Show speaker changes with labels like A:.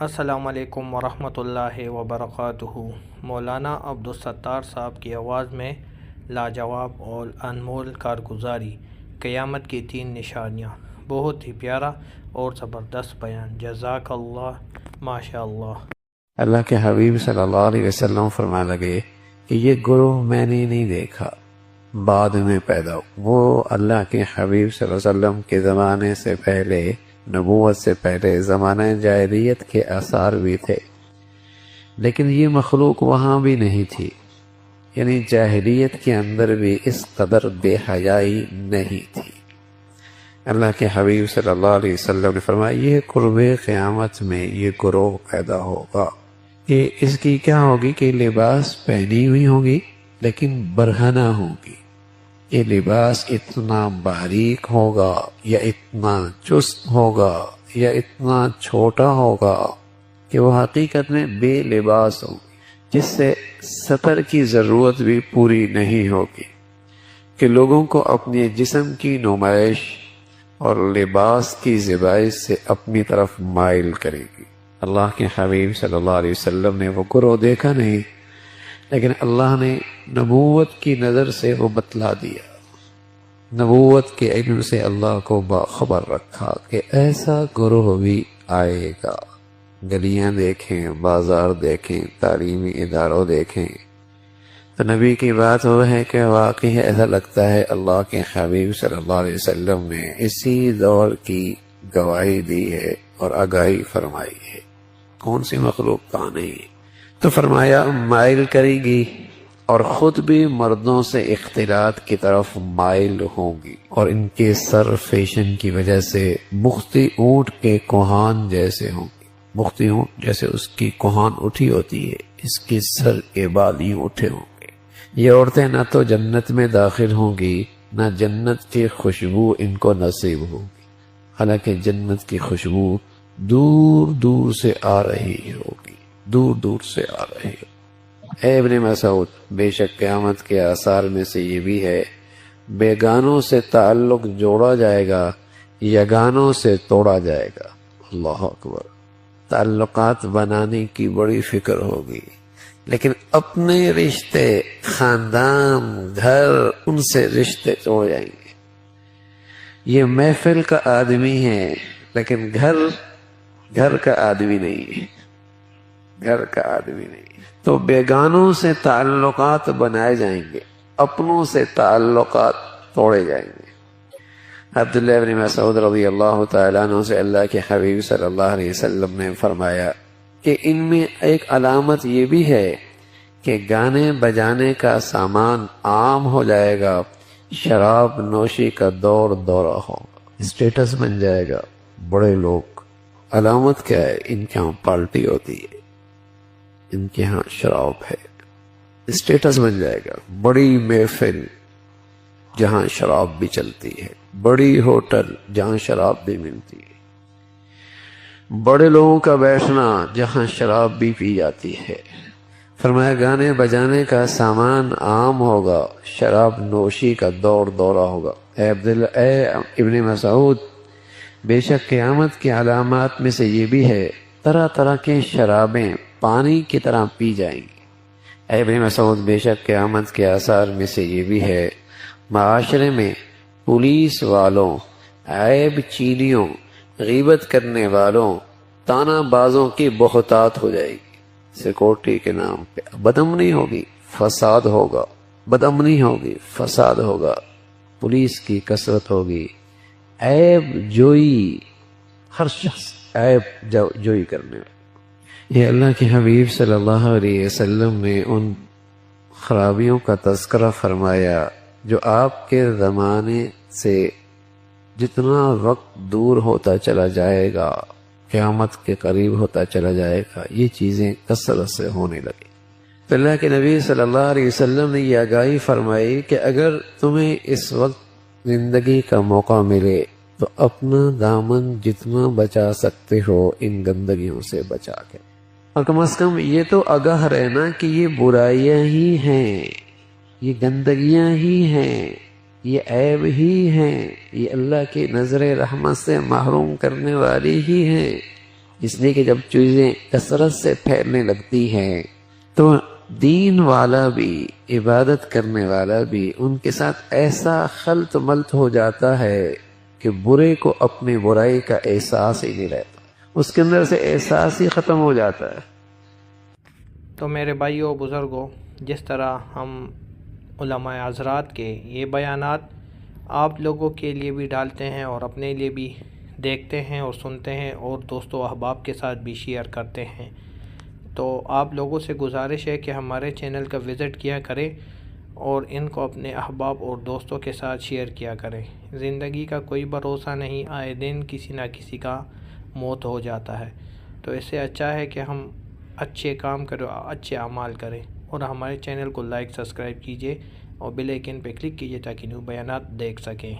A: السلام علیکم ورحمۃ اللہ وبرکاتہ۔ مولانا عبدالستار صاحب کی آواز میں لاجواب اور انمول کارگزاری قیامت کی تین نشانیاں۔ بہت ہی پیارا اور زبردست بیان۔ جزاک اللہ، ماشاء اللہ۔
B: اللہ کے حبیب صلی اللہ علیہ وسلم فرما لگے کہ یہ گروہ میں نے نہیں دیکھا۔ بعد میں پیدا ہو وہ اللہ کے حبیب صلی اللہ علیہ وسلم کے زمانے سے پہلے نبوت سے پہلے زمانہ جاہلیت کے آثار بھی تھے۔ لیکن یہ مخلوق وہاں بھی نہیں تھی۔ یعنی جاہلیت کے اندر بھی اس قدر بے حیائی نہیں تھی۔ اللہ کے حبیب صلی اللہ علیہ وسلم نے فرمایا، یہ قرب قیامت میں یہ گروہ پیدا ہوگا۔ کہ اس کی کیا ہوگی کہ لباس پہنی ہوئی ہوگی لیکن برہنہ ہوگی یہ لباس اتنا باریک ہوگا یا اتنا چست ہوگا یا اتنا چھوٹا ہوگا کہ وہ حقیقت میں بے لباس ہو جس سے سطر کی ضرورت بھی پوری نہیں ہوگی۔ کہ لوگوں کو اپنے جسم کی نمائش اور لباس کی زبائش سے اپنی طرف مائل کرے گی۔ اللہ کے حبیب صلی اللہ علیہ وسلم نے وہ گروہ دیکھا نہیں۔ لیکن اللہ نے نبوت کی نظر سے وہ بتلا دیا۔ نبوت کے علم سے اللہ کو باخبر رکھا کہ ایسا گروہ بھی آئے گا۔ گلیاں دیکھیں، بازار دیکھیں، تعلیمی اداروں دیکھیں۔ تو نبی کی بات وہ ہے کہ واقعی ایسا لگتا ہے اللہ کے حبیب صلی اللہ علیہ وسلم نے اسی دور کی گواہی دی ہے اور آگاہی فرمائی ہے۔ کون سی مخلوق کا نہیں؟ تو فرمایا، مائل کرے گی اور خود بھی مردوں سے اختلاط کی طرف مائل ہوں گی۔ اور ان کے سر فیشن کی وجہ سے مختی اونٹ کے کوہان جیسے ہوں گی مختی اونٹ جیسے اس کی کوہان اٹھی ہوتی ہے، اس کے سر کے بعد یوں اٹھے ہوں گے۔ یہ عورتیں نہ تو جنت میں داخل ہوں گی، نہ جنت کی خوشبو ان کو نصیب ہوگی حالانکہ جنت کی خوشبو دور دور سے آ رہی ہوگی۔ دور دور سے آ رہے اے ابن مسعود، بے شک قیامت کے آثار میں سے یہ بھی ہے، بیگانوں سے تعلق جوڑا جائے گا، یگانوں سے توڑا جائے گا۔ اللہ اکبر۔ تعلقات بنانے کی بڑی فکر ہوگی، لیکن اپنے رشتے، خاندان، گھر، ان سے رشتے توڑ جائیں گے۔ یہ محفل کا آدمی ہے، لیکن گھر گھر کا آدمی نہیں ہے۔ گھر کا آدمی نہیں۔ تو بیگانوں سے تعلقات بنائے جائیں گے، اپنوں سے تعلقات توڑے جائیں گے۔ عبداللہ ابن مسعود رضی اللہ تعالیٰ عنہ سے اللہ کے حبیب صلی اللہ علیہ وسلم نے فرمایا کہ ان میں ایک علامت یہ بھی ہے کہ گانے بجانے کا سامان عام ہو جائے گا، شراب نوشی کا دور دورہ ہوگا۔ اسٹیٹس بن جائے گا، بڑے لوگ۔ علامت کیا ہے؟ ان کے ہاں پارٹی ہوتی ہے۔ ان کے ہاں شراب ہے۔ اسٹیٹس بن جائے گا۔ بڑی محفل جہاں شراب بھی چلتی ہے۔ بڑی ہوٹل جہاں شراب بھی ملتی ہے۔ بڑے لوگوں کا بیٹھنا جہاں شراب بھی پی جاتی ہے۔ فرمایا، گانے بجانے کا سامان عام ہوگا، شراب نوشی کا دور دورہ ہوگا۔ اے عبداللہ اے ابن مسعود، بے شک قیامت کی علامات میں سے یہ بھی ہے، طرح طرح کے شرابیں پانی کی طرح پی جائیں گی اے ابن مسعود، بے شک قیامت کے آثار میں سے یہ بھی ہے، معاشرے میں پولیس والوں، عیب چینیوں غیبت کرنے والوں، تانا بازوں کی بہتات ہو جائے گی۔ سیکورٹی کے نام پہ بدمنی ہوگی، فساد ہوگا۔ بدمنی ہوگی، فساد ہوگا۔ پولیس کی کثرت ہوگی۔ عیب جوئی، ہر شخص عیب جوئی کرنے یہ اللہ کے حبیب صلی اللہ علیہ وسلم نے ان خرابیوں کا تذکرہ فرمایا جو آپ کے زمانے سے جتنا وقت دور ہوتا چلا جائے گا، قیامت کے قریب ہوتا چلا جائے گا، یہ چیزیں کثرت سے ہونے لگی تو اللہ کے نبی صلی اللہ علیہ وسلم نے یہ آگاہی فرمائی کہ اگر تمہیں اس وقت زندگی کا موقع ملے تو اپنا دامن جتنا بچا سکتے ہو ان گندگیوں سے بچا کے۔ اور کم از کم یہ تو آگاہ رہنا کہ یہ برائیاں ہی ہیں، یہ گندگیاں ہی ہیں، یہ عیب ہی ہیں، یہ اللہ کی نظر رحمت سے محروم کرنے والی ہی ہیں۔ اس لیے کہ جب چیزیں کثرت سے پھیلنے لگتی ہیں، تو دین والا بھی، عبادت کرنے والا بھی ان کے ساتھ ایسا خلط ملط ہو جاتا ہے کہ برے کو اپنی برائی کا احساس ہی نہیں رہتا۔ اس کے اندر سے احساس ہی ختم ہو جاتا ہے۔
A: تو میرے بھائیوں بزرگوں جس طرح ہم علماء حضرات کے یہ بیانات آپ لوگوں کے لیے بھی ڈالتے ہیں اور اپنے لیے بھی دیکھتے ہیں اور سنتے ہیں اور دوست و احباب کے ساتھ بھی شیئر کرتے ہیں۔ تو آپ لوگوں سے گزارش ہے کہ ہمارے چینل کا وزٹ کیا کریں اور ان کو اپنے احباب اور دوستوں کے ساتھ شیئر کیا کریں۔ زندگی کا کوئی بھروسہ نہیں، آئے دن کسی نہ کسی کا موت ہو جاتا ہے۔ تو اس سے اچھا ہے کہ ہم اچھے کام کرو اچھے اعمال کریں۔ اور ہمارے چینل کو لائک، سبسکرائب کیجیے اور بیل آئیکن پہ کلک کیجیے تاکہ نیو بیانات دیکھ سکیں۔